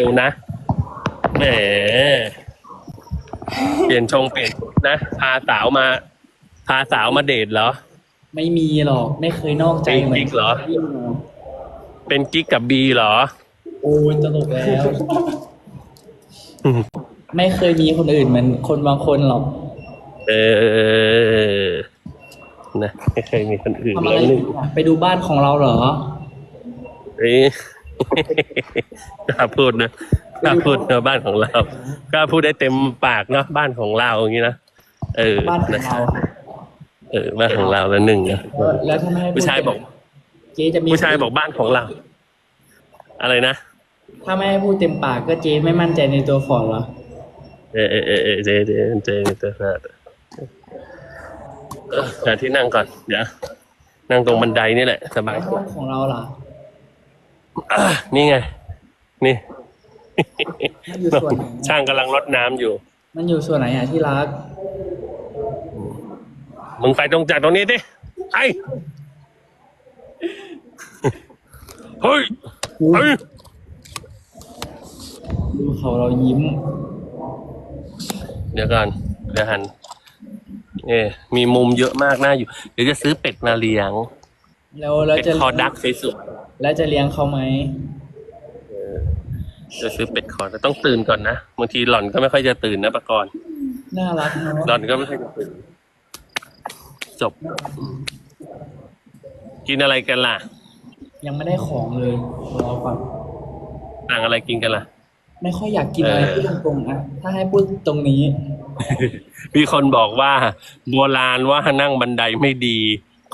ร็วนะแหมเปลี่ยนชงเปลี่ยนนะพาสาวมา พาสาวมาเดทเหรอ ไม่มีหรอก ไม่เคยนอกใจเป็นเหมือนกิ๊กเหรอ เป็นกิ๊กกับบีเหรอ โอ้ยตลกแล้ว ไม่เคยมีคนอื่นเหมือนคนบางคนหรอกเออนะไม่เคยมีคนอื่นทำเลอะไรยหนึ่งอยู่อะไปดูบ้านของเราเหรอ เอ้ย กล้าพูดนะกล้าพูดนะบ้านของเรากล้าพูดได้เต็มปากเนาะบ้านของเราอย่างนี้นะเออบ้านของนะเราเออบ้านของเราละหนึ่งนะแล้วแล้วถ้าไม่ให้พูดผู้ชายบอกเจ๊จะมีผู้ชายบอกบ้านของเรา อะไรนะถ้าไม่ให้พูดเต็มปากก็เจ๊ไม่มั่นใจในตัวฟอร์ดเหรอเออเออเออเออเจเจเจเจเจเออหาที่นั่งก่อนเดี๋ยวนั่งตรงบันไดนี่แหละสบายแล้วกว่าบ้านของเราล่ะอะ นี่ไง นี่มันอยู่ส่วนไหนช่างกำลังรดน้ำอยู่ มันอยู่ส่วนไหนอะที่รัก มึงไปตรงจากตรงนี้ดิไอ้เฮ้ยเฮ้ยดูเขาเรายิ้ม เดี๋ยวก่อนเดี๋ยวหันเออมีมุมเยอะมากน่าอยู่ เดี๋ยวจะซื้อเป็ดมาเลี้ยง แล้วแล้วเป็ดจะคอดักสวยแล้วจะเลี้ยงเขาไหมๆจะซื้อเป็ดคอแต่ต้องตื่นก่อนนะบางทีหล่อนก็ไม่ค่อยจะตื่นนะปะกรณ์น่ารักเนาะหล่อนก็ไม่ค่อยจะตื่นจบ กินอะไรกันล่ะยังไม่ได้ของเลยรอก่อนต่างอะไรกินกันล่ะ ไม่ค่อยอยากกินอะไรเออที่ตรงๆอะถ้าให้พูดตรงนี้ มีคนบอกว่า โบราณว่านั่งบันไดไม่ดี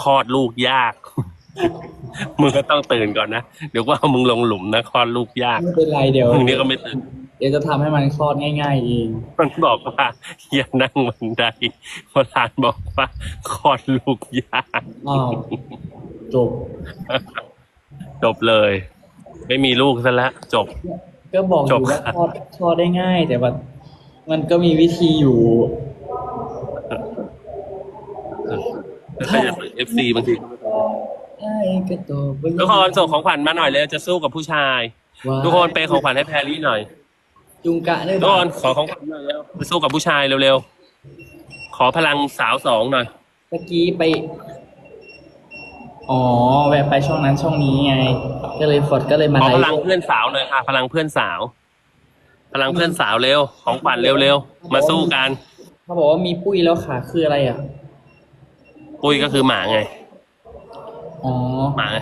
คลอดลูกยาก มึงก็ต้องตื่นก่อนนะ เดี๋ยวว่ามึงลงหลุมนะคลอดลูกยากไม่เป็นไรเดี๋ยวมึงนี่ก็ไม่ตื่น เดี๋ยวจะทำให้มันคลอดง่าย ๆ เอง มันบอกว่า อย่านั่งบันไดโบราณบอกว่าคลอดลูกยากอ้าวจบ จบเลย ไม่มีลูกซะแล้วจบ ก็บอกอจบยู่ว่าครับคลอดคลอดได้ง่าย แต่ว่ามันก็มีวิธีอยู่ แล้วก็จะเปิดเอฟซีบางทีไอ้กระโตกทุกคนส่งของขวัญมาหน่อยเลยจะสู้กับผู้ชาย ทุกคนไปของขวัญให้แพรรี่หน่อยจุงกะได้ทุกคนขอของขวัญหน่อยเร็วไปสู้กับผู้ชายเร็วๆขอพลังสาวสองหน่อยเมื่อกี้ไป อ๋อแวะไปช่องนั้นช่องนี้ไง ก็เลยฟอดก็เลยมาขอไลพฟ์ลังเพื่อนสาวหน่อยค่ะ พลังเพื่อนสาว พลังเพื่อนสาวเร็วของขวัญเร็วๆมาสู้กันเขาบอกว่ามีปุ้ยแล้วขาคืออะไรอะ ปุ้ยก็คือหมาไง อ๋อหมาไง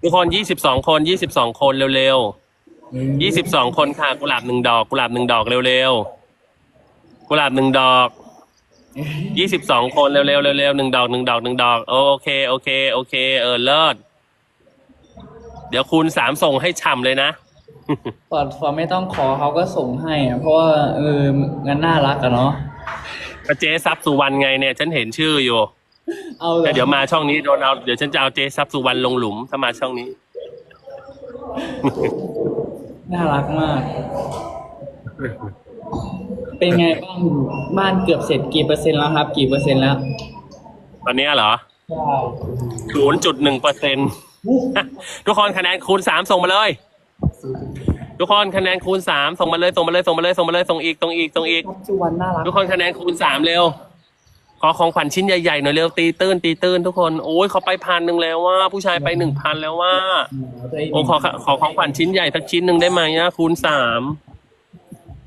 ทุกคนยี่สิบสองคนยี่สิบสองคนเร็วๆยี่สิบสองคนค่ะกุหลาบหนึ่งดอกกุหลาบหนึ่งดอกเร็วๆกุหลาบหนึ่งดอกยี่สิบสองคนเร็วๆเร็วๆหนึ่งดอกหนึ่งดอกหนึ่งดอกโอเคโอเคโอเค เออเลิศเดี๋ยวคูณสามส่งให้ฉ่ำเลยนะฟอดฟอดไม่ต้องขอเขาก็ส่งให้อะเพราะว่าเอองั้นน่ารักอะเนาะก็เจ๊ซับสุวรรณไงเนี่ย ฉันเห็นชื่ออยู่ เอาเลแต่ยเดี๋ยวมาช่องนี้โดนเอาเดี๋ยวฉันจะเอาเจ๊ซับสุวรรณลงหลุมถ้ามาช่องนี้ น่ารักมาก เป็นไงบ้างบ้านเกือบเสร็จกี่เปอร์เซ็นต์แล้วครับ กี่เปอร์เซ็นต์แล้วตอนนี้เหรอศูนย์จุดหนึ่งเปอร์เซ็นทุกคนคะแนนคูณสามส่งมาเลย ทุกคนคะแนนคูณสามส่งมาเลยส่งมาเลยส่งมาเลยส่งมาเลยส่งอีกส่งอีกส่งอีกครับสุวรรณน่ารัก ทุกคนคะแนนคูณสามเร็ว ขอของขวัญชิ้นใหญ่ๆหน่อยเร็วตีตื้นตีตื้นทุกคนโอ้ยเขาไปพันหนึ่งแล้วว่า ผู้ชายไปหนึ่งพันแล้วว่าโอ้ขอขอของขวัญชิ้นใหญ่สักชิ้นหนึ่งได้ไหมอะคูณสาม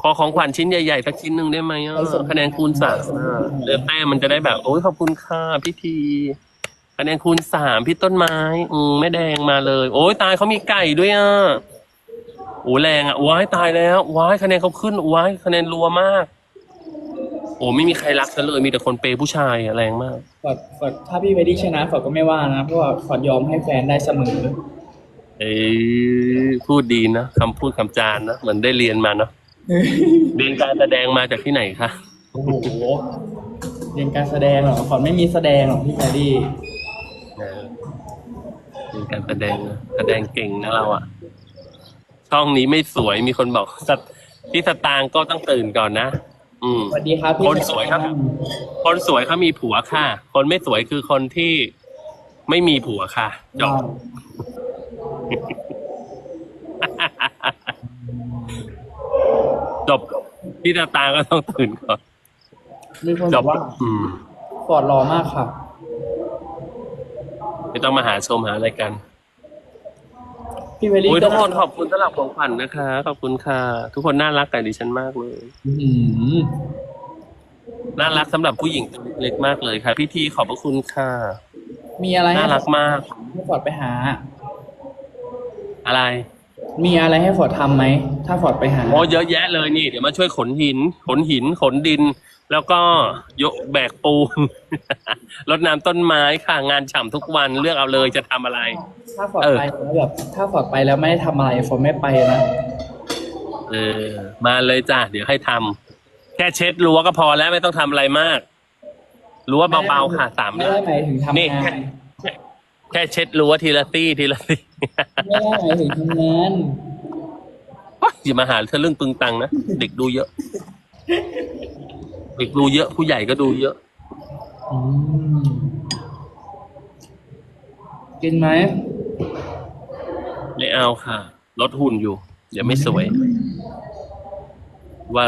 ขอของขวัญชิ้นใหญ่ๆสักชิ้นหนึ่งได้ไหมอะคะแนนคูณสามอะเลือแต้มมันจะได้แบบ โอ้ยขอบคุณค่ะพี่ทีคะแนนคูณสามพี่ต้นไม้ อืมแม่แดงมาเลย โอ้ยตายเขามีไก่ด้วยอะโอ้แรงอะว้ายตายแล้วว้ายคะแนนเขาขึ้นว้ายคะแนนรัวมาก โอ้ไม่มีใครรักฉันเลยมีแต่คนเปย์ผู้ชายอะแรงมากฟอดฟอดถ้าพี่เวดี้ชนะฟอดก็ไม่ว่านะเพราะว่าฟอดยอมให้แฟนได้เสมอ เอ้ยพูดดีนะคำพูดคำจานนะเหมือนได้เรียนมาเนาะเรียนการแสดงมาจากที่ไหนคะโอ้โหเรียนการแสดงเหรอฟอดไม่มีแสดงหรอกพี่เวดี้เออเรียนการแสดงนะแสดงเก่งนะเราอะช่องนี้ไม่สวยมีคนบอกสตพี่สตางค์ก็ต้องตื่นก่อนนะ อืม สวัสดีครับพี่คนสวยครับ คนสวยเขามีผัวค่ะ คนไม่สวยคือคนที่ไม่มีผัวค่ะจบว้าวจบพี่ตาตาก็ต้องตื่นก่อนมีคนจบอบกว่าอืม ฟอร์ดหล่อมากค่ะ ไม่ต้องมาหาชมหาอะไรกัน พี่เวลลี่โอ้ยก็ทุกคนขอบคุณสำหรับของขวัญนะคะ ขอบคุณค่ะ ทุกคนน่ารักกับดิฉันมากเลย อื้อหือน่ารักสำหรับผู้หญิงตัวเล็กมากเลยค่ะ พี่ทีขอบพระคุณค่ะ มีอะไรให้น่ารักมาก ให้ฟอร์ดไปหา อะไรมีอะไรให้ฟอร์ดทำไหม ถ้าฟอร์ดไปหา โอ้เยอะแยะเลยนี่ เดี๋ยวมาช่วยขนหิน ขนหิน ขนดิน แล้วก็ยกแบกปูน รดน้ำต้นไม้ค่ะ งานฉ่ำทุกวันเลือกเอาเลยจะทำอะไร ถ้าฟอร์ดเออไปแล้วแบบถ้าฟอร์ดไปแล้วไม่ได้ทำอะไรฟอร์ดไม่ไปนะเออ มาเลยจ้ะเดี๋ยวให้ทำแค่เช็ดรั้วก็พอแล้วไม่ต้องทำอะไรมากรั้วเบาๆค่ะสามไม่เรื่อได้งหมายถึงทำนี่งาแค่นแค่เช็ดรั้วทีละตี้ทีละตี้ไม่ได้หมายถึงทำงานอย่ามาหาเธอเรื่องปึงตังนะเด็กดูเยอะ เด็กดูเยอะผู้ใหญ่ก็ดูเยอะ อืมกินไหมไม่เอาค่ะ ลดหุ่นอยู่ เดี๋ยวไม่สวย ว่า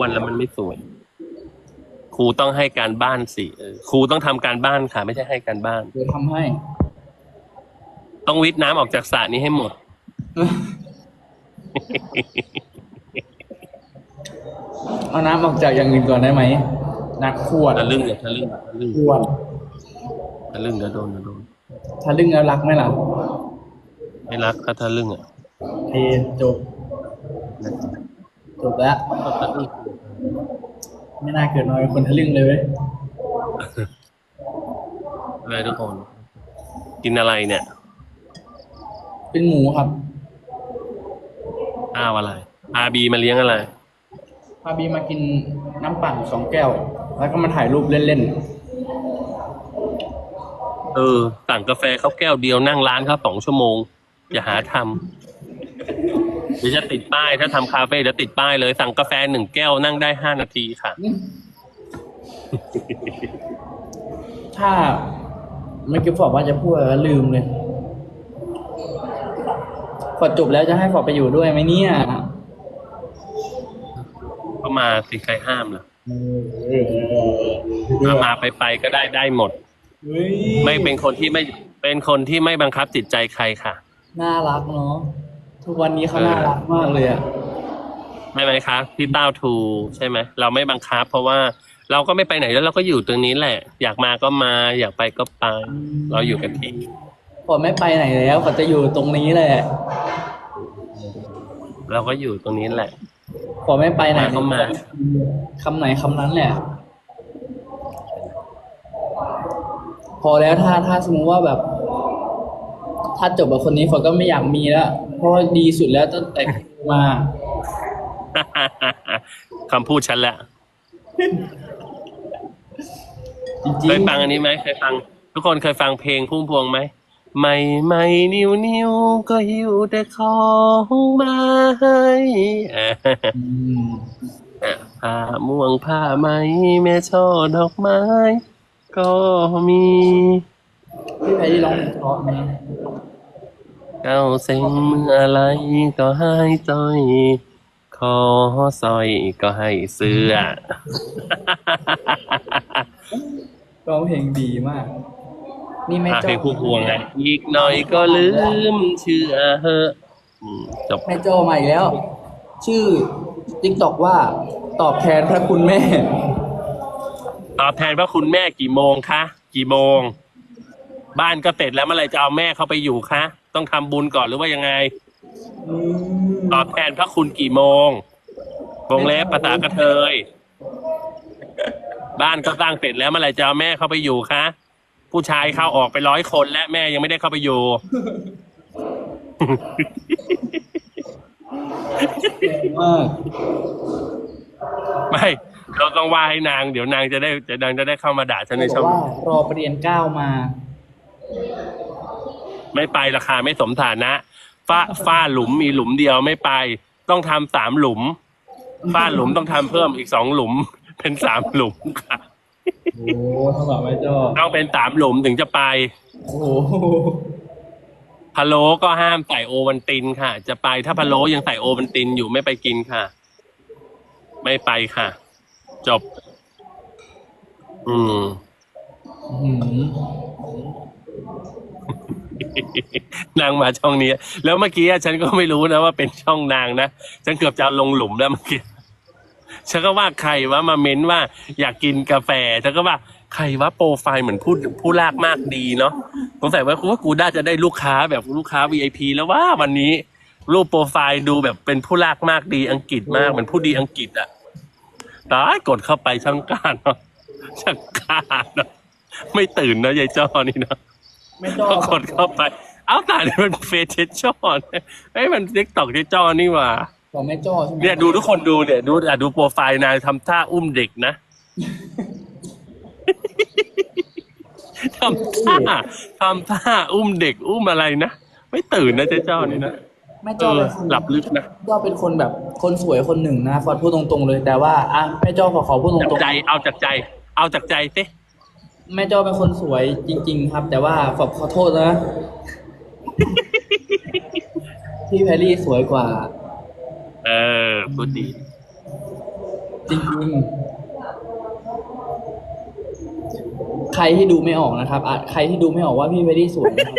วันแล้วมันไม่สวย ครูต้องให้การบ้านสิเออครูต้องทำการบ้านค่ะ ไม่ใช่ให้การบ้าน เดี๋ยวทำให้ ต้องวิทน้ำออกจากสระนี้ให้หมด เอาน้ำออกจากอย่างอื่นก่อนได้ไหมนักขวดทะลึ่งอย่าทะลึ่งทะลึ่งขวดทะลึ่งเดี๋ยวโดนเดี๋ยวโดนทะลึ่งแล้วรักไหมล่ะไม่รักถ้าทะลึ่งอะเทจบจบแล้วทะลึ่งไม่น่าเกิดน้อยเป็นคนทะลึ่งเลยเว้ยอะไรทุกคน กินอะไรเนี่ย เป็นหมูครับ อ้าวอะไรอาบีมาเลี้ยงอะไร พาบีมากินน้ำปั่นสองแก้ว แล้วก็มาถ่ายรูปเล่นเออสั่งกาแฟเขาแก้วเดียวนั่งร้านเขาสองชั่วโมง อย่าหาทำเดี๋ยวจะติดป้าย ถ้าทำคาเฟ่เดี๋ยวติดป้ายเลย สั่งกาแฟหนึ่งแก้วนั่งได้ห้านาทีค่ะๆถ้าไม่อกี้ฟอร์ดว่าจะพูดแล้วลืมเลยฟอร์ดจบแล้วจะให้ฟอร์ดไปอยู่ด้วยไหมเนี่ย ก็มาสิใครห้ามล่ะมามาไปไปก็ได้ได้หมดเฮ้ยไม่เป็นคนที่ไม่เป็นคนที่ไม่บังคับจิตใจใครค่ะ น่ารักเนาะทุกวันนี้เขาเออน่ารักมากเลยอะไม่ไหมคะพี่เต้าทูใช่ไหมเราไม่บังคับ เพราะว่าเราก็ไม่ไปไหนแล้วเราก็อยู่ตรงนี้แหละ อยากมาก็มาอยากไปก็ไปเราอยู่กันที่ฟอร์ดไม่ไปไหนแล้วฟอร์ดจะอยู่ตรงนี้แหละ เราก็อยู่ตรงนี้แหละ ฟอร์ดไม่ไปไหนมาก็มาคำไหนคำนั้นแหละ พอแล้วถ้าถ้าสมมติว่าแบบ ถ้าจบกับคนนี้ฟอร์ดก็ไม่อยากมีแล้ว เพราะว่าดีสุดแล้วตั้งแต่มาคำพูดฉันแหละจริงเคยฟังอันนี้ไหมเคยฟัง ทุกคนเคยฟังเพลงพุ่มพวงไหม ไม่ไม่นิ้วนิ้วก็หิวแต่ของมาให้อ่ผ้าม่วงผ้าไหมแม่ช่อดอกไม้ ก็มีพี่แพรรี่ร้องเพราะไหมเก้าเซ็งเมื่อไรก็ให้จอยขอซอยก็ให้เสื้อร้องเพลงดีมาก นี่แม่อะโจ้เพลงคู่พวงไงอีกหน่อยก็ลืมเชื่อเหอะอืมจบแม่โจมาอีกแล้ว ชื่อติ๊กตอกว่าตอบแทนพระคุณแม่ ตอบแทนว่าคุณแม่กี่โมงคะ กี่โมง บ้านก็เสร็จแล้วเมื่อไหรจะเอาแม่เข้าไปอยู่คะ ต้องทำบุญก่อนหรือว่ายังไงตอบแทนพระคุณกี่โมงวงเล็บภาษากระเทย บ้านก็สร้างเสร็จแล้วเมื่อไหรจะเอาแม่เข้าไปอยู่คะ ผู้ชายเข้าออกไปร้อยคนและแม่ยังไม่ได้เข้าไปอยู่ มากไม่ เราต้องว่าให้นาง เดี๋ยวนางจะได้จะนางจะได้เข้ามาด่าฉันในบช่ออกงว่ารอประเรียนเก้ามา ไม่ไปราคาไม่สมฐานะฝ้าฝ้าหลุมมีหลุมเดียวไม่ไป ต้องทำสามหลุมฝ้าหลุมต้องทำเพิ่มอีกสองหลุม เป็นสามหลุมค่ะ โอ้ทำไมแม่โจต้องเป็นสามหลุมถึงจะไป โอ้โหพะโล้ก็ห้ามใส่โอวันตินค่ะ จะไปถ้าพะโล้ยังใส่โอวันตินอยู่ไม่ไปกินค่ะ ไม่ไปค่ะ จบ อืมอืมนางมาช่องนี้ แล้วเมื่อกี้อะฉันก็ไม่รู้นะว่าเป็นช่องนางนะ ฉันเกือบจะลงหลุมแล้วเมื่อกี้ ฉันก็ว่าใครว่ามาเม้นว่า อยากกินกาแฟฉันก็ว่าใครว่าโปรไฟล์เหมือนผู้ผู้ลากมากดีเนาะสงสัยว่ากูว่ากูน่าจะได้ลูกค้าแบบลูกค้า VIP แล้วว่าวันนี้รูปโปรไฟล์ดูแบบเป็นผู้ลากมากดีอังกฤษมากเหมือนผู้ดีอังกฤษอะตายกดเข้าไปช่างกล้ารเนาะช่างกล้ารเนาะไม่ตื่นนะยายจ้อนี่เนาะไม่ชอก็บกดเข้าไป เอาตายเลยมันเฟซเทชจอเนี่ยเอ้ยมันเล็กตอกเทชจอนี่หว่า ของแม่จ้อใช่ไหมเนี่ยดูทุกคนดูเนี่ยดูอะดูโปรไฟล์นายทำท่าอุ้มเด็กนะทำท่าทำท่าอุ้มเด็กอุ้มอะไรนะ ไม่ตื่นนะเจ๊จ้อนี่นะแม่เอจ้ออเป็นคนหลับลึกนะจ้อเป็นคนแบบคนสวยคนหนึ่งนะฟอดพูดตรงๆเลย แต่ว่าอะแม่จ้อขอขอพูดตรจากงใจ เอาจากใจ เอาจากใจสิๆแม่จ้อเป็นคนสวยจริง ๆ ครับ แต่ว่าฟอดขอโทษนะพี่แพรรี่สวยกว่าเออ พูดดี จริงๆใครที่ดูไม่ออกนะครับอะใครที่ดูไม่ออกว่าพี่แพรรี่สวยนะครับ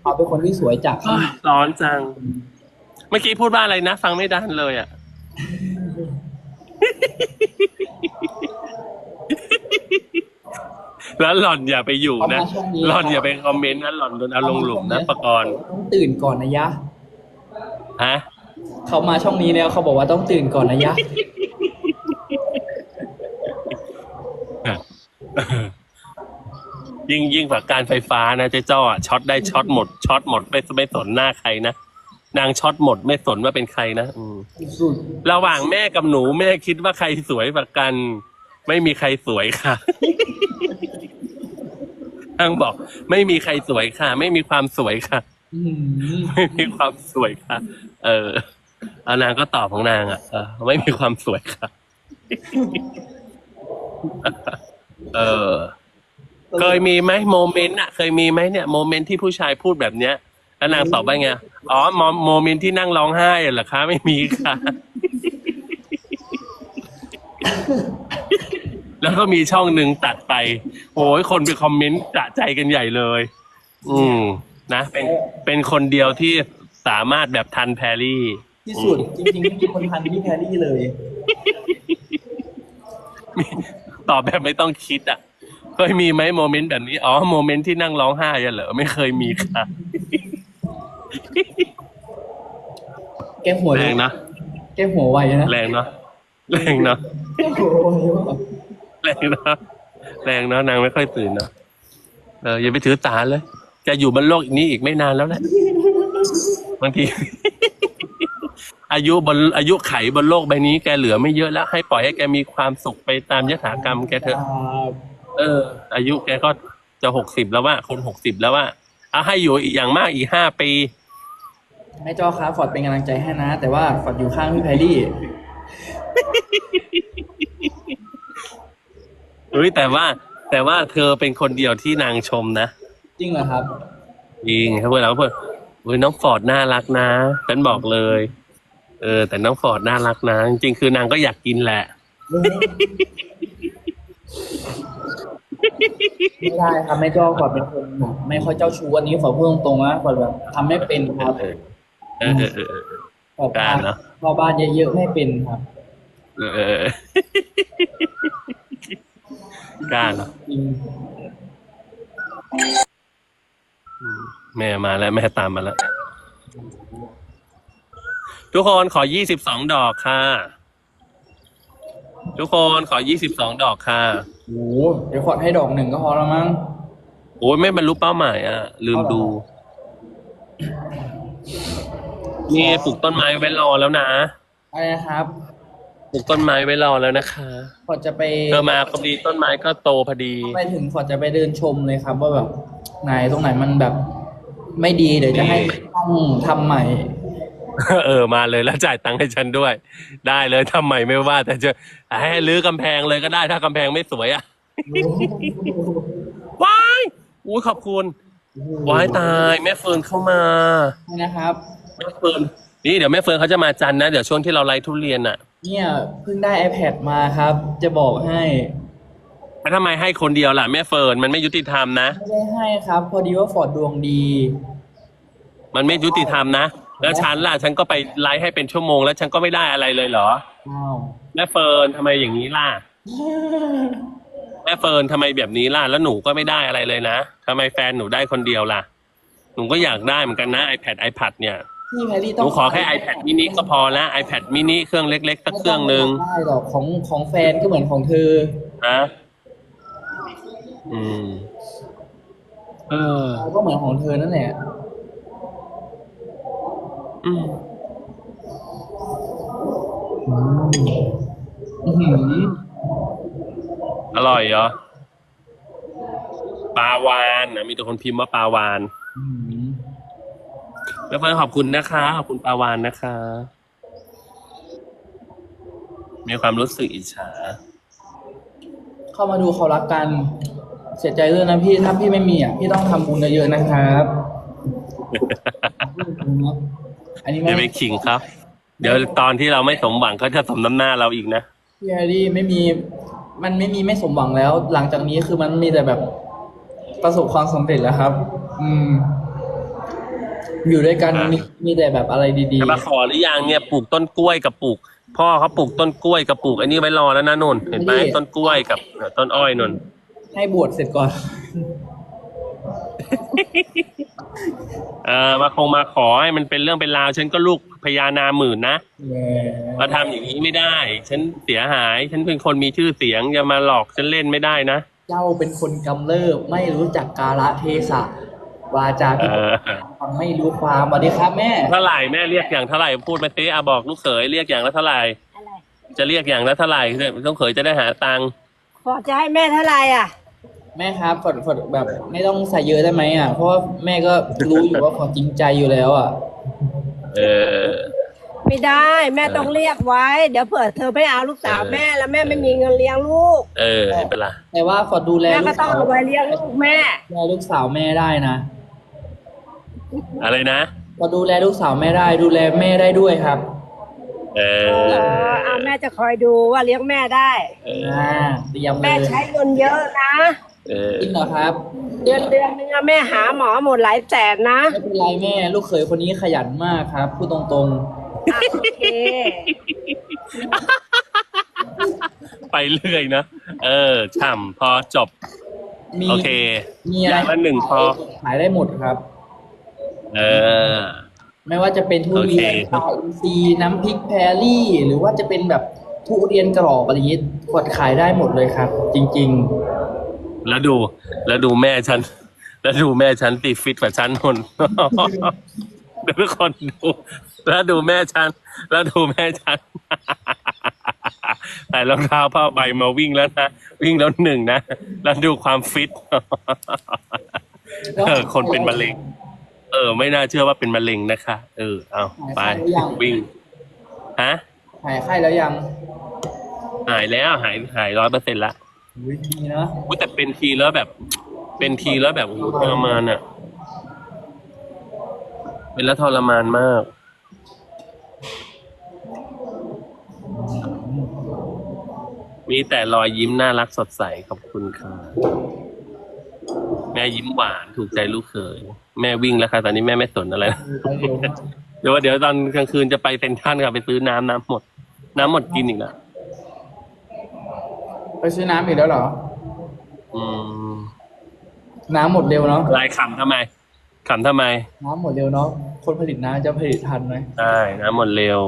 เขาเป็นคนที่สวยจากร้อนจัง เมื่อกี้พูดว่าอะไรนะ ฟังไม่ได้เลยอะ แล้วหล่อนอย่าไปอยู่นะหล่อนอย่าไปคอมเมนต์นะหล่อนโดนเอาลงหลุมนะประกรณ์ต้องตื่นก่อนนะยะ ฮะ เขามาช่องนี้แล้วเขาบอกว่าต้องตื่นก่อนนะยะ ยิ่งยิ่งกว่าการไฟฟ้านะเจ๊จ้ออะช็อตได้ช็อตหมดช็อตหมดไม่ไม่สนหน้าใครนะนางช็อตหมดไม่สนว่าเป็นใครนะอืม สุดระหว่างแม่กับหนูแม่คิดว่าใครสวยกว่ากัน ไม่มีใครสวยค่ะ นางบอก ไม่มีใครสวยค่ะ ไม่มีความสวยค่ะ อืม ไม่มีความสวยค่ะ เออ เอานางก็ตอบของนางอะไม่มีความสวยค่ะ เออ เคยมีไหมโมเมนต์อะ เคยมีไหมเนี่ยโมเมนต์ที่ผู้ชายพูดแบบเนี้ยแล้วนางตอบว่าไงอ๋อโมโมเมนต์ที่นั่งร้องไห้เหรอคะไม่มีค่ะ แล้วก็มีช่องหนึ่งตัดไปโอ้ยคนไปคอมเมนต์จะใจกันใหญ่เลย อืมนะเป็นเป็นคนเดียวที่สามารถแบบทันแพรรี่ ที่สุดจริงๆไม่มีคนทันพี่แพรรี่เลย ตอบแบบไม่ต้องคิดอะ เคยมีไหมโมเมนต์แบบนี้ อ๋อ โมเมนต์ที่นั่งร้องไห้อะเหรอ ไม่เคยมีค่ะ แกหัวแรงนะ แกหัวไวนะแรงเนาะ แรงเนาะ แกหัวไวมากแรงเนาะ แรงเนาะนางไม่ค่อยตื่นเนาะ เอออย่าไปถือตาเลย จะอยู่บนโลกนี้อีกไม่นานแล้วแหละ บางที อายุบนอายุไขบนโลกใบนี้แกเหลือไม่เยอะแล้วให้ปล่อยให้แกมีความสุขไปตามยถากรรมแกเถอะอ่าเออ อายุแกก็จะหกสิบแล้วว่าคนหกสิบแล้วว่าเอาให้อยู่อีกอย่างมากอีกห้าปีแม่จ้อครับฟอร์ดเป็นกำลังใจให้นะ แต่ว่าฟอร์ดอยู่ข้างพี่แพรรี่เฮ้ยแต่ว่าแต่ว่าเธอเป็นคนเดียวที่นางชมนะจริงเหรอครับจริงเขาพูดแล้วเขาพูดเฮ้ยน้องฟอร์ดน่ารักนะฉันบอกเลย เออ แต่น้องฟอร์ดน่ารักนะจริงๆคือนางก็อยากกินแหละ ไม่ได้ครับแม่จ้อฟอร์ดเป็นคนแบบไม่ค่อยเจ้าชู้อันนี้ฟอร์ดพูดตรงๆนะฟอร์ดแบบทำไม่เป็นครับเออเออเออเออเออฟอร์ดกล้าเนอะพอบ้านเยอะๆไม่เป็นครับเออเออเออกล้าเนาะจริงอืมแม่มาแล้วแม่ตามมาแล้ว ทุกคนขอยี่สิบสองดอกค่ะ ทุกคนขอยี่สิบสองดอกค่ะโอ้โหเดี๋ยวฟอร์ดให้ดอกหนึ่งก็พอแล้วมั้ง โอ้ยไม่บรรลุเป้าหมายอะ ลืมดู นี่ปลูกต้นไม้ไว้รอแล้วนะอะไรนะครับ ปลูกต้นไม้ไว้รอแล้วนะคะฟอร์ดจะไปเธอมาพอดีต้นไม้ก็โตพอดี ไปถึงฟอร์ดจะไปเดินชมเลยครับ ว่าแบบไหนตรงไหนมันแบบ ไม่ดีเดี๋ยวจะให้ต้องทำใหม่ เออมาเลยแล้วจ่ายตังค์ให้ฉันด้วย ได้เลยทำใหม่ไม่ว่า แต่จะให้รื้อกำแพงเลยก็ได้ถ้ากำแพงไม่สวยอะว้ายอุ้ยขอบคุณว้ายตายแม่เฟิร์นเข้ามานะครับแม่เฟิร์นนี่เดี๋ยวแม่เฟิร์นเขาจะมาจันทร์นะเดี๋ยวช่วงที่เราไลฟ์ทุเรียนอะ เนี่ยเพิ่งได้ iPad มาครับ จะบอกให้แล้วทำไมให้คนเดียวล่ะแม่เฟิร์นมันไม่ยุติธรรมนะไม่ได้ให้ครับ พอดีว่าฟอร์ดดวงดี มันไม่ยุติธรรมนะ แล้วฉันล่ะฉันก็ไปไลฟ์ให้เป็นชั่วโมง แล้วฉันก็ไม่ได้อะไรเลยเหรออ้าวแม่เฟิร์นทำไมอย่างนี้ล่ะแม่เฟิร์นทำไมแบบนี้ล่ะแล้วหนูก็ไม่ได้อะไรเลยนะทำไมแฟนหนูได้คนเดียวล่ะ หนูก็อยากได้เหมือนกันนะ iPad iPad เนี่ยพี่แพรรี่หต้องนูขอแค่ iPad mini ก็พอละ iPad mini เครื่องเล็กๆสักเครื่องหนึ่งไม่ได้หรอกของของแฟนก็เหมือนของเธอ นะอืม เออ ก็เหมือนของเธอนั่นแหละ อืมอื้อหืออร่อยเหรอปลาวานนะมีแต่คนพิมพ์ว่าปลาวานอื้อหือแล้วเพื่อนขอบคุณนะคะขอบคุณปลาวานนะคะ มีความรู้สึกอิจฉา เข้ามาดูเขารักกัน เสียใจด้วยนะพี่ถ้าพี่ไม่มีอะพี่ต้องทำบุญเยอะๆนะครับ อันนี้เดี๋ยวไปไม่ขิงครับ เดี๋ยวตอนที่เราไม่สมหวังเขาจะสมน้ำหน้าเราอีกนะพี่แฮร์รี่ไม่มีมันไม่มีไม่สมหวังแล้ว หลังจากนี้คือมันมีแต่แบบประสบความสำเร็จแล้วครับ อืม อยู่ด้วยกันอะมีมีแต่แบบอะไรดีจะมาขอหรือยังเนี่ยปลูกต้นกล้วยกับปลูก พ่อเขาปลูกต้นกล้วยกับปลูกอันนี้ไว้รอแล้วนะนนเห็นไหมต้นกล้วยกับเอ่อต้นอ้อยนนๆให้บวชเสร็จก่อน เออมาคงมาขอให้มันเป็นเรื่องเป็นราว ฉันก็ลูกพญานาหมื่นนะแหมมาทำอย่างนี้ไม่ได้ ฉันเสียหาย ฉันเป็นคนมีชื่อเสียงอย่ามาหลอกฉันเล่นไม่ได้นะเจ้าเป็นคนกำเริบไม่รู้จักกาลเทศะวาจาเอพิอฟังไม่รู้ความสวัสดีครับแม่เท่าไหร่แม่เรียกอย่างเท่าไหร่พูดมาสิอาบอกลูกเขยเรียกอย่างละเท่าไหร่อะไรจะเรียกอย่างละเท่าไหร่ลูกเขยจะได้หาตังค์พอจะให้แม่เท่าไหร่อะ แม่ครับฝดฝดแบบ ไม่ต้องใส่เยอะได้ไหมอะ เพราะว่าแม่ก็รู้อยู่ว่าเขาจริงใจอยู่แล้วอะ เออ ไม่ได้ แม่ต้องเรียกไว้ เดี๋ยวเผื่อเธอไม่เอาลูกสาวเออแม่แล้วแม่ไม่มีเงินเลี้ยงลูก เออไม่เป็นไรแต่ว่าฝดดูแลแม่ลูก็กต้องสาวเอาไว้เลี้ยงลูกแม่ ดูแลลูกสาวแม่ได้นะอะไรนะฝดดูแลลูกสาวแม่ได้ ดูแลแม่ได้ด้วยครับเอเออ อเอาแม่จะคอยดูว่าเลี้ยงแม่ได้ เอออ่าเตรียมเลแม่ยใช้เงินเยอะนะ เออจริงเหรอครับเดือนเดือนนึงอะแม่หาหมอหมดหลายแสนนะไม่เป็นไรแม่ ลูกเขยคนนี้ขยันมากครับ พูดตรงอะโอเคไปเรื่อยนะ เออฉ่ำพอจบ ๆ มีโอเค มีอะไรอย่างละหนึ่งพอ ขายได้หมดครับ เออ ไม่ว่าจะเป็นทุเรียนโอเค ปลาอินทรีย์น้ำพริกแพรลี่ หรือว่าจะเป็นแบบทุเรียนกรอบอะไรอย่างนี้กดขายได้หมดเลยครับ จริง แล้วดู แล้วดูแม่ฉัน แล้วดูแม่ฉันตีฟิตกว่าฉันคนเดี๋ยวทุกคนดู แล้วดูแม่ฉัน แล้วดูแม่ฉันใส่รองเท้าผ้าใบมาวิ่งแล้วนะ วิ่งแล้วหนึ่งนะ แล้วดูความฟิตๆเออ คนเป็นมะเร็ง เออ ไม่น่าเชื่อว่าเป็นมะเร็งนะคะ เออ เอาไป วิ่ง ฮะ หายไข้แล้วยัง หายแล้ว หาย หายร้อยเปอร์เซ็นต์ละ อุ๊ยดีเนาะอุ๊ยแต่เป็นทีแล้วแบบ เป็นทีแล้วแบบโอ้โหทรมานอะเป็นแล้วทรมานมากมีแต่รอยยิ้มน่ารักสดใสขอบคุณค่ะแม่ยิ้มหวานถูกใจลูกเขยแม่วิ่งแล้วค่ะตอนนี้แม่ไม่สนอะไรแล้วไปเร็วมากเดี๋ยวเดี๋ยวตอนกลางคืนจะไปเซ็นทรัลค่ะไปซื้อน้ำน้ำหมด น้ำหมดกินอีกแล้ว ไปซื้อน้ำอีกแล้วเหรอ อืมน้ำหมดเร็วเนาะลายขำทำไมขำทำไม น้ำหมดเร็วเนาะคนผลิตน้ำจะผลิตทันไหมใช่น้ำหมดเร็ว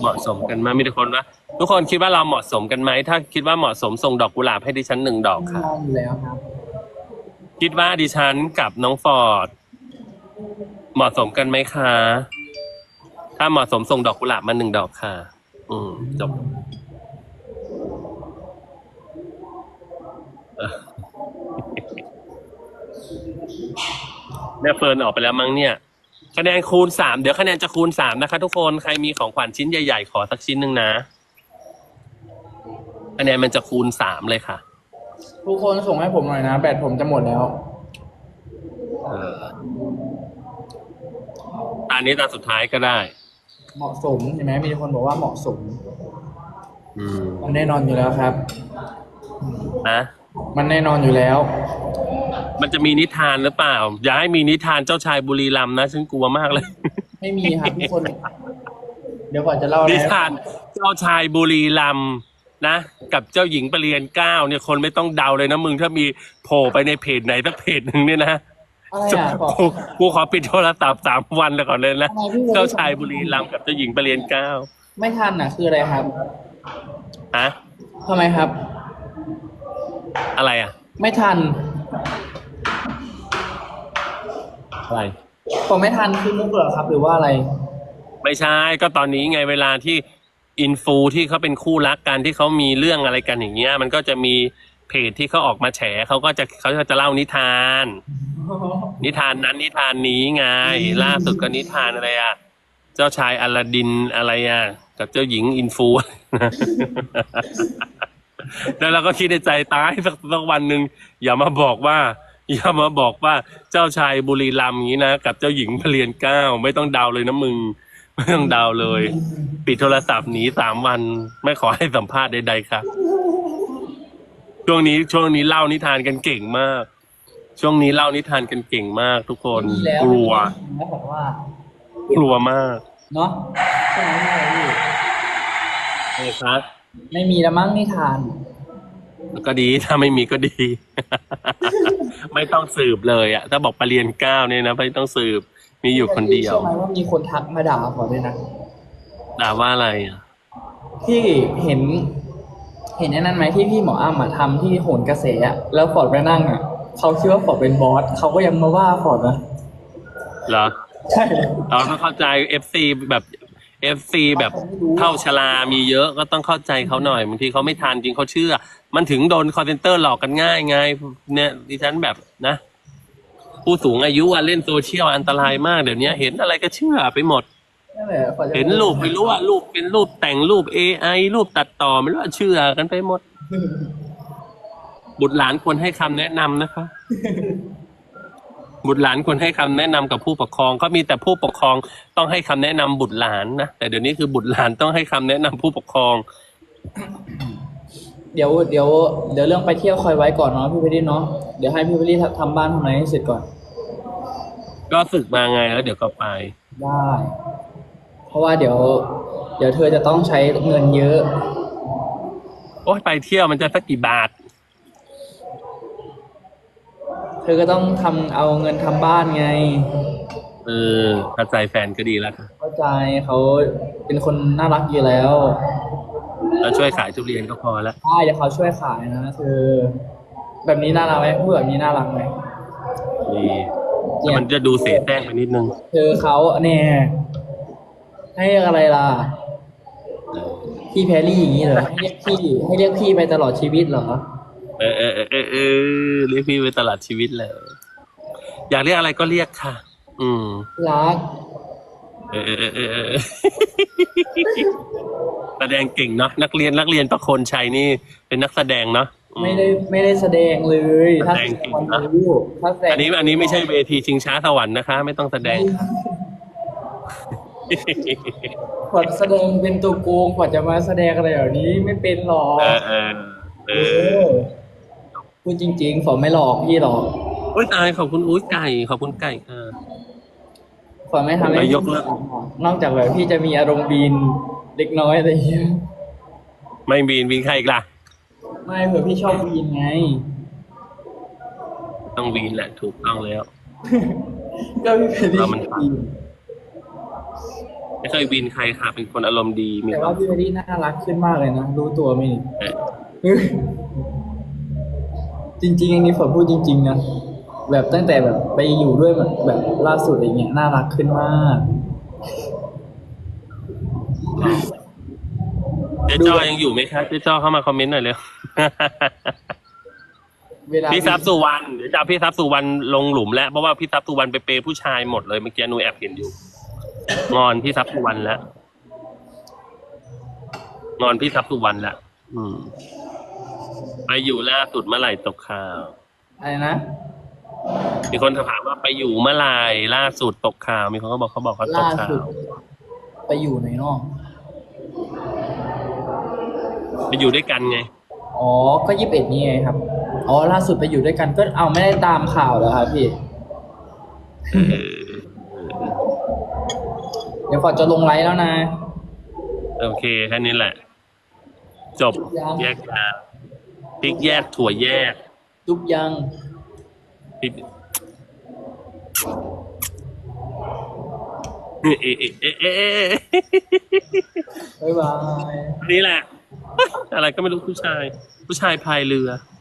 เหมาะสมกันไหมมีแต่คนว่าทุกคนคิดว่าเราเหมาะสมกันไหมถ้าคิดว่าเหมาะสมส่งดอกกุหลาบให้ดิฉันหนึ่งดอกค่ะนอนอยู่แล้วครับ คิดว่าดิฉันกับน้องฟอร์ดเหมาะสมกันไหมคะ ถ้าเหมาะสมส่งดอกกุหลาบมาหนึ่งดอกค่ะ อืมจบเออแม่เฟิร์นออกไปแล้วมั้งเนี่ย คะแนนคูณสามเดี๋ยวคะแนนจะคูณสามนะคะทุกคนใครมีของขวัญชิ้นใหญ่ๆ ขอสักชิ้นหนึ่งนะคะแนนมันจะคูณสามเลยค่ะ ทุกคนส่งให้ผมหน่อยนะแบตผมจะหมดแล้วเออตตานี้ตาสุดท้ายก็ได้ เหมาะสมใช่ไหมมีคนบอกว่าเหมาะสมอืมมันแน่นอนอยู่แล้วครับ นะมันแน่นอนอยู่แล้ว มันจะมีนิทานหรือเปล่า อย่าให้มีนิทานเจ้าชายบุรีรัมย์นะฉันกลัวมากเลย ไม่มีครับทุกคน เดี๋ยวก่อนจะเล่านินะทานเจ้าชายบุรีรัมย์นะกับเจ้าหญิงประเรียนเก้าเนี่ยคนไม่ต้องเดาเลยนะมึงถ้ามีโผล่ไปในเพจไหนสักเพจหนึ่งเนี่ยนะ อะไรอะบอกกูกูขอปิดโทรศัพท์สามวันเลยก่อนเลยนะทำไมพี่เจ้าชายบุรีรัมย์กับเจ้าหญิงประเรียนเก้าไม่ทันอะ คืออะไรครับฮะทำไมครับ อะไรอะ ไม่ทัน อะไร ผมไม่ทันคือมุกเหรอครับ หรือว่าอะไร ไม่ใช่ก็ตอนนี้ไงเวลาที่อินฟูที่เขาเป็นคู่รักกันที่เขามีเรื่องอะไรกันอย่างเงี้ย มันก็จะมีเพจที่เขาออกมาแฉเขาก็จะเขาก็จะเล่านิทาน นิทานนั้นนิทานนี้ไง ล่าสุดก็นิทานอะไรอะ เจ้าชายอลาดินอะไรอะ กับเจ้าหญิงอินฟูแล้วเราก็คิดในใจตายสักสักวันหนึ่งอย่ามาบอกว่า อย่ามาบอกว่าเจ้าชายบุรีรัมย์อย่างนี้นะกับเจ้าหญิงพระเรียนเก้าไม่ต้องเดาเลยนะมึง ไม่ต้องเดาเลย ปิดโทรศัพท์หนีสามวัน ไม่ขอให้สัมภาษณ์ใดๆครับช่วงนี้ช่วงนี้เล่านิทานกันเก่งมาก ช่วงนี้เล่านิทานกันเก่งมากทุกคนมีแล้วกลัว แล้วบอกว่ากลัวมากเนาะใช่ไหมพี่ใช่ครับไม่มีละมั้งนิทาน ก็ดีถ้าไม่มีก็ดี ไม่ต้องสืบเลยอะถ้าบอกปรริญญาเก้าเนี่ยนะไม่ต้องสืบมีอยู่คนเดียวใช่ไหมว่ามีคนทักมาด่าขอด้วยนะด่าว่าอะไรอะที่เห็น เห็นไอ้นั่นไหมที่พี่หมออ้ำอะทำที่โหนกระแสอะแล้วฟอร์ดไปนั่งอะ เขาคิดว่าฟอร์ดเป็นบอสเขาก็ยังมาว่าฟอร์ดนะเหรอใช่ เราต้องเข้าใจเอฟซีแบบเอฟซีแบบเท่าชลามีเยอะก็ต้องเข้าใจเขาหน่อยบางทีเขาไม่ทานจริงเขาเชื่อ มันถึงโดนคอนเซนเตอร์หลอกกันง่ายไงเนี่ยดิฉันแบบนะ ผู้สูงอายุอะเล่นโซเชียลอันตรายมากเดี๋ยวนี้เห็นอะไรก็เชื่อไปหมด นั่นแหละฟอร์ดจะเห็นรูปไม่รู้ว่ารูปเป็นรูปแต่งรูป AI รูปตัดต่อไม่รู้ว่าเชื่อกันไปหมด บุตรหลานควรให้คำแนะนำนะคะ บุตรหลานควรให้คำแนะนำกับผู้ปกครอง ก็มีแต่ผู้ปกครองต้องให้คำแนะนำบุตรหลานนะแต่เดี๋ยวนี้คือบุตรหลานต้องให้คำแนะนำผู้ปกครอง เดี๋ยวเดี๋ยวเดี๋ยวเรื่องไปเที่ยวคอยไว้ก่อนเนาะพี่เพชรเนาะเดี๋ยวให้พี่เพชรทำบ้านทำอะไรให้เสร็จก่อน ก็ฝึกมาไงแล้วเดี๋ยวก็ไปได้ เพราะว่าเดี๋ยว เดี๋ยวเธอจะต้องใช้เงินเยอะ โอ้ยไปเที่ยวมันจะสักกี่บาท เธอก็ต้องทำเอาเงินทำบ้านไง เออเข้าใจแฟนก็ดีแล้วค่ะเข้าใจเขาเป็นคนน่ารักอยู่แล้วแล้วช่วยขายทุเรียนก็พอแล้วใช่เดี๋ยวเขาช่วยขายนะเธอแบบนี้น่ารักไหมพูดแบบนี้น่ารักไหมดีแต่มันจะดูเสแสร้งไปนิดนึงเธอเขาเนี่ยให้เรียกอะไรล่ะ เออพี่แพรรี่อย่างนี้เหรอให้เรียกพี่ให้เรียกพี่ไปตลอดชีวิตเหรอ เออเออเออเออเรียกพี่ไปตลอดชีวิตเลย อยากเรียกอะไรก็เรียกค่ะ อืมรักเออเออเออเออแสดงเก่งเนาะนักเรียนนักเรียนประโคนชัยนี่ เป็นนักแสดงเนาะไม่ได้ไม่ได้แสดงเลย ถ้าแสดงจริงคนะถ้าแสดงอันนี้อันนี้ไม่ใช่เวทีชิงช้าสวรรค์นะคะ ไม่ต้องแสดงขวัญแสดงเป็นตัวโกงขวัญจะมาแสดงอะไรแบบนี้ไม่เป็นหรอกเออเออ พูดจริงๆฝนไม่หลอกพี่หรอกโอ้ยตายขอบคุณอุ้ยไก่ขอบคุณไก่ค่ะฝนไม่ทำให้ไปยกเลิก นอกจากแบบพี่จะมีอารมณ์บีนเล็กน้อยอะไรอย่างเงี้ยไม่บีนบีนใครอีกล่ะ ไม่เผื่อพี่ชอบบีนไง ต้องบีนแหละถูกต้องแล้ว ก็พี่เพรรี่เรามัน บีนไม่เคยบีนใครค่ะเป็นคนอารมณ์ดีมีแต่ควาว่ามพี่เพรรี่น่ารักขึ้นมากเลยนะรู้ตัวไหมนี่ เออเฮ้ย จริง ๆ อันนี้ฝนพูดจริง ๆ นะ แบบตั้งแต่แบบไปอยู่ด้วยแบบแบบล่าสุดอะไรเงี้ยน่ารักขึ้นมาก เจ๊จ้อยังอยู่ไหมคะเจ๊จ้อเข้ามาคอมเมนต์หน่อยเร็ว เวลาพี่ทรัพย์สุวรรณเดี๋ยวจะเอาพี่ทรัพย์สุวรรณลงหลุมแล้วเพราะว่าพี่ทรัพย์สุวรรณไปเปย์ผู้ชายหมดเลยเมื่อกี้หนูแอบเห็นอยู่ งอนพี่ทรัพย์สุวรรณแล้วงอนพี่ทรัพย์สุวรรณแล้วอืม ไปอยู่ล่าสุดเมื่อไหร่ตกข่าว อะไรนะ มีคนถามว่าไปอยู่เมื่อไหร่ล่าสุดตกข่าว มีคนก็บอกเขาบอกเขาตกล่าข่าสุด ว ไปอยู่ไหนเนาะไปอยู่ด้วยกันไง อ๋อ ก็ยี่สิบเอ็ดนี่ไงครับ อ๋อ ล่าสุดไปอยู่ด้วยกันก็เอาไม่ได้ตามข่าวแล้วครับพี่ เดี๋ยวฟอร์ดจะลงไลฟ์แล้วนะ โอเคแค่นี้แหละ จบยัง แยกทาง พริกแยกถั่วแยกจุบยังพริกเอ๊ะเอ๊ะเอ๊ะเอ๊ะเอ๊ะบ๊ายบาย นี่แหละ อะไรก็ไม่รู้ผู้ชาย ผู้ชายพายเรืออ